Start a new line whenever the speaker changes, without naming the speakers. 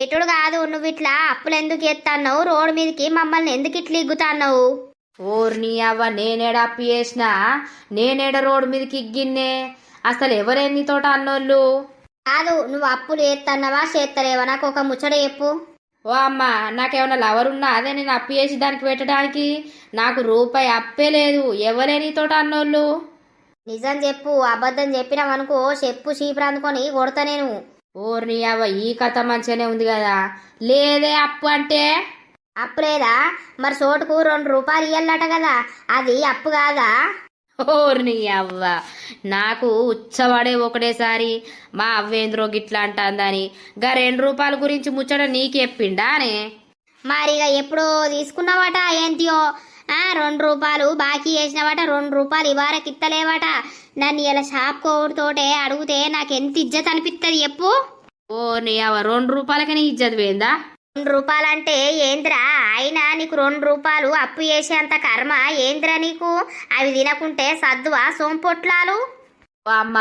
ఎటుడు కాదు నువ్వు ఇట్లా అప్పులు ఎందుకు ఎత్తన్నావు? రోడ్డు మీదకి మమ్మల్ని ఎందుకు ఇట్లా ఇగ్గుతాన్నావు?
ఓర్ని అవ్వ నేనేడ అప్పు చేసినా? నేనేడ రోడ్డు మీదకి ఇగ్గిన్నే? అసలు ఎవరే నీతోట అన్నోళ్ళు?
కాదు నువ్వు అప్పులు ఎత్తన్నావా చేస్తలేవా నాకు ఒక ముచ్చట చెప్పు.
ఓ అమ్మ నాకేమన్నా లవర్ ఉన్నా అదే నేను అప్పు చేసి దానికి పెట్టడానికి? నాకు రూపాయి అప్పే లేదు. ఎవరే నీతోట అన్నోళ్ళు?
నిజం చెప్పు అబద్ధం చెప్పినావనుకో చెప్పు చీపురు అందుకొని కొడతా నేను.
ఓర్ని అవ్వ ఈ కథ మంచిగానే ఉంది కదా? లేదే అప్పు అంటే?
అప్పు లేదా? మరి చోటుకు రెండు రూపాయలు ఇయ్యాలట కదా. అది అప్పు కాదా?
ఓర్ని అవ్వ నాకు ఉచ్చబడే ఒకటేసారి. మా అవ్వేంద్రో గిట్లా అంటాందని. గా రెండు రూపాయల గురించి ముచ్చట నీకు చెప్పిండానే
మరి ఇక ఎప్పుడో తీసుకున్నావట ఏంటియో? రెండు రూపాయలు బాకీ వేసినవట రెండు రూపాయలు ఇవారకి ఇత్తలేవట నన్ను ఇలా షాప్ కోడితోటే అడిగితే నాకు ఎంత ఇజ్జత్ అనిపిస్తుంది చెప్పు.
ఓర్ని అవ్వ రెండు రూపాయలకనే ఇజ్జత్ పోయిందా?
రెండు రూపాయలంటే ఏంద్రా? అయినా నీకు రెండు రూపాయలు అప్పు చేసేంత కర్మ ఏంద్రా నీకు? అవి తినకుంటే సద్దువా సోంపొట్లాలు?
ఓ అమ్మ.